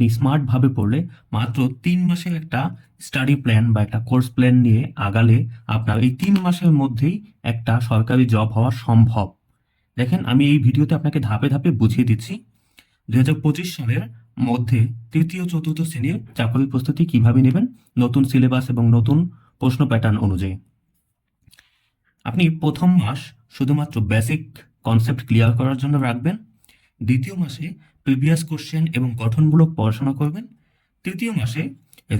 স্মার্টভাবে পড়লে মাত্র তিন মাসের একটা স্টাডি প্ল্যান বা একটা কোর্স প্ল্যান নিয়ে আগালে আপনার এই তিন মাসের মধ্যেই একটা সরকারি জব হওয়া সম্ভব। দেখেন, আমি এই ভিডিওতে আপনাকে ধাপে ধাপে বুঝিয়ে দিচ্ছি। দুই হাজার পঁচিশ সালের মধ্যে তৃতীয়, চতুর্থ শ্রেণির চাকরি প্রস্তুতি কীভাবে নেবেন, নতুন সিলেবাস এবং নতুন প্রশ্ন প্যাটার্ন অনুযায়ী। আপনি প্রথম মাস শুধুমাত্র বেসিক কনসেপ্ট ক্লিয়ার করার জন্য রাখবেন। দ্বিতীয় মাসে প্রিভিয়াস কোশ্চেন এবং গঠনমূলক পড়াশোনা করবেন। তৃতীয় মাসে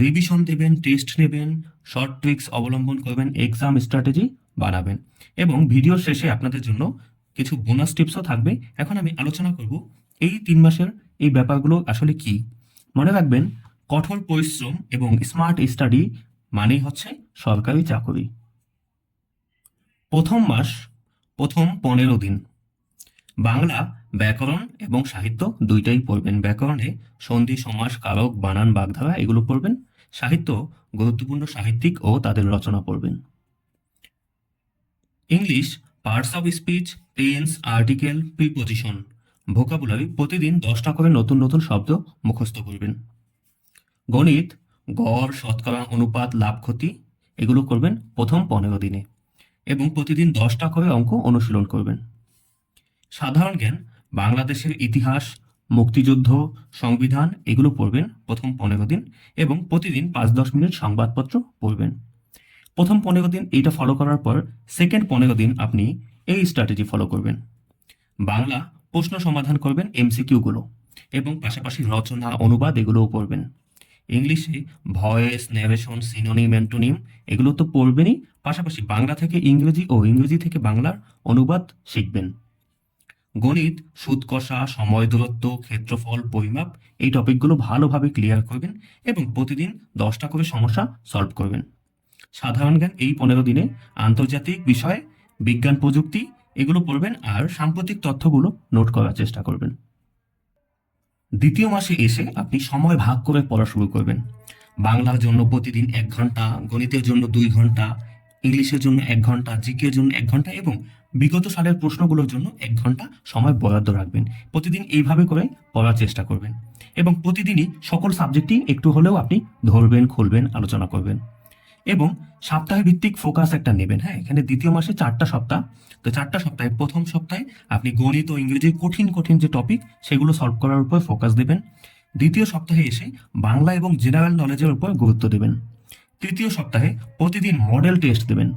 রিভিশন দেবেন টেস্ট নেবেন শর্ট ট্রিক্স অবলম্বন করবেন এক্সাম স্ট্র্যাটেজি বানাবেন এবং ভিডিও শেষে আপনাদের জন্য কিছু বোনাস টিপসও থাকবে। এখন আমি আলোচনা করব এই তিন মাসের এই ব্যাপারগুলো আসলে কি? মনে রাখবেন, কঠোর পরিশ্রম এবং স্মার্ট স্টাডি মানেই হচ্ছে সরকারি চাকরি। প্রথম মাস, প্রথম পনেরো দিন। বাংলা ব্যাকরণ এবং সাহিত্য দুইটাই পড়বেন। ব্যাকরণে সন্ধি, সমাস কারক বানান, বাগধারা এগুলো পড়বেন। সাহিত্য গুরুত্বপূর্ণ সাহিত্যিক ও তাদের রচনা পড়বেন। English, parts of speech tense article, preposition, vocabulary প্রতিদিন দশটা করে নতুন নতুন শব্দ মুখস্থ করবেন। গণিত, গড়, শতকরা, অনুপাত, লাভ, ক্ষতি এগুলো করবেন প্রথম পনেরো দিনে এবং প্রতিদিন দশটা করে অঙ্ক অনুশীলন করবেন। সাধারণ জ্ঞান বাংলাদেশের ইতিহাস, মুক্তিযুদ্ধ, সংবিধান, এগুলো পড়বেন প্রথম পনেরো দিন এবং প্রতিদিন পাঁচ দশ মিনিট সংবাদপত্র পড়বেন। প্রথম পনেরো দিন এইটা ফলো করার পর সেকেন্ড পনেরো দিন আপনি এই স্ট্র্যাটেজি ফলো করবেন। বাংলা প্রশ্ন সমাধান করবেন এমসিকিউগুলো এবং পাশাপাশি রচনা, অনুবাদ এগুলোও পড়বেন। ইংলিশে ভয়েস ন্যারেশন সিনোনিম অ্যান্টোনিম এগুলো তো পড়বেনই। পাশাপাশি বাংলা থেকে ইংরেজি ও ইংরেজি থেকে বাংলার অনুবাদ শিখবেন। গণিত সুদ কষা সময় দূরত্ব, ক্ষেত্রফল, পরিমাপ এই টপিকগুলো ভালোভাবে ক্লিয়ার করবেন এবং প্রতিদিন দশটা করে সমস্যা সলভ করবেন। সাধারণ জ্ঞান এই পনেরো দিনে আন্তর্জাতিক বিষয়, বিজ্ঞান প্রযুক্তি এগুলো পড়বেন আর সাম্প্রতিক তথ্যগুলো নোট করার চেষ্টা করবেন। দ্বিতীয় মাসে এসে আপনি সময় ভাগ করে পড়া শুরু করবেন। বাংলার জন্য প্রতিদিন এক ঘণ্টা, গণিতের জন্য দুই ঘণ্টা, ইংলিশের জন্য এক ঘণ্টা, জিকের জন্য এক ঘণ্টা এবং বিগত সালের প্রশ্নগুলোর জন্য এক ঘণ্টা সময় বরাদ্দ রাখবেন। প্রতিদিন এইভাবে করে পড়ার চেষ্টা করবেন। এবং প্রতিদিনই সকল সাবজেক্টই একটু হলেও আপনি ধরবেন, খুলবেন, আলোচনা করবেন। এবং সপ্তাহে ভিত্তিক ফোকাস একটা নেবেন হ্যাঁ? এখানে দ্বিতীয় মাসে চারটা সপ্তাহ। তো চারটা সপ্তাহে, প্রথম সপ্তাহে আপনি গণিত ও ইংরেজির কঠিন কঠিন যে টপিক সেগুলো সলভ করার উপর ফোকাস দেবেন। দ্বিতীয় সপ্তাহে এসে বাংলা এবং জেনারেল নলেজের উপর গুরুত্ব দেবেন। তৃতীয় সপ্তাহে প্রতিদিন মডেল টেস্ট দেবেন।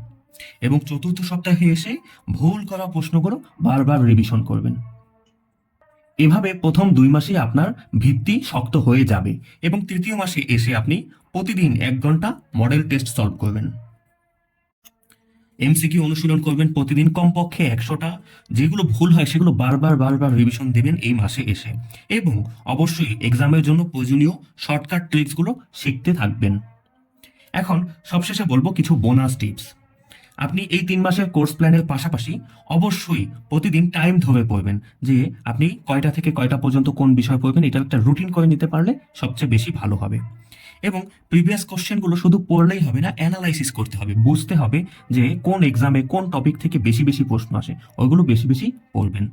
এবং চতুর্থ সপ্তাহে এসে ভুল করা প্রশ্নগুলো বারবার রিভিশন করবেন। এভাবে প্রথম দুই মাসে আপনার ভিত্তি শক্ত হয়ে যাবে এবং তৃতীয় মাসে এসে আপনি প্রতিদিন এক ঘণ্টা মডেল টেস্ট সলভ করবেন। এমসিকিউ অনুশীলন করবেন প্রতিদিন কমপক্ষে একশোটা। যেগুলো ভুল হয় সেগুলো বারবার বারবার রিভিশন দেবেন এই মাসে এসে। এবং অবশ্যই এক্সামের জন্য প্রয়োজনীয় শর্টকাট ট্রিক্সগুলো শিখতে থাকবেন। এখন সবশেষে বলব কিছু বোনাস টিপস আপনি এই তিন মাসের কোর্স প্ল্যানের পাশাপাশি অবশ্যই প্রতিদিন টাইম ধরে পড়বেন যে আপনি কয়টা থেকে কয়টা পর্যন্ত কোন বিষয় পড়বেন এটা একটা রুটিন করে নিতে পারলে সবচেয়ে বেশি ভালো হবে। এবং প্রিভিয়াস কোশ্চেনগুলো শুধু পড়লেই হবে না, অ্যানালাইসিস করতে হবে। বুঝতে হবে যে কোন এক্সামে কোন টপিক থেকে বেশি বেশি প্রশ্ন আসে, ওইগুলো বেশি বেশি পড়বেন।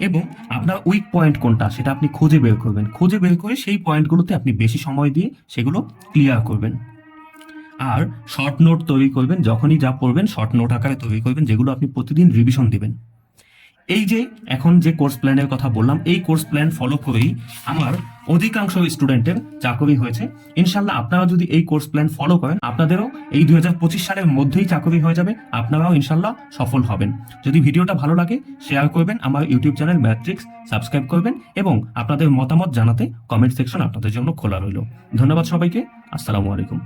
এবং আপনার উইক পয়েন্ট কোনটা, সেটা আপনি খুঁজে বের করবেন। খুঁজে বের করে সেই পয়েন্টগুলোতে আপনি বেশি সময় দিয়ে সেগুলো ক্লিয়ার করবেন। আর শর্ট নোট তৈরি করবেন, যখনই যা পড়বেন শর্ট নোট আকারে তৈরি করবেন, যেগুলো আপনি প্রতিদিন রিভিশন দিবেন। এই যে এখন যে কোর্স প্ল্যানের কথা বললাম, এই কোর্স প্ল্যান ফলো করেই আমার অধিকাংশ স্টুডেন্টের চাকরি হয়েছে। ইনশাল্লাহ আপনারা যদি এই কোর্স প্ল্যান ফলো করেন, আপনাদেরও এই দু হাজার পঁচিশ সালের মধ্যেই চাকরি হয়ে যাবে, আপনারাও ইনশাল্লাহ সফল হবেন। যদি ভিডিওটা ভালো লাগে শেয়ার করবেন, আমার ইউটিউব চ্যানেল ম্যাট্রিক্স সাবস্ক্রাইব করবেন এবং আপনাদের মতামত জানাতে কমেন্ট সেকশন আপনাদের জন্য খোলা রইল। ধন্যবাদ সবাইকে, আসসালামু আলাইকুম।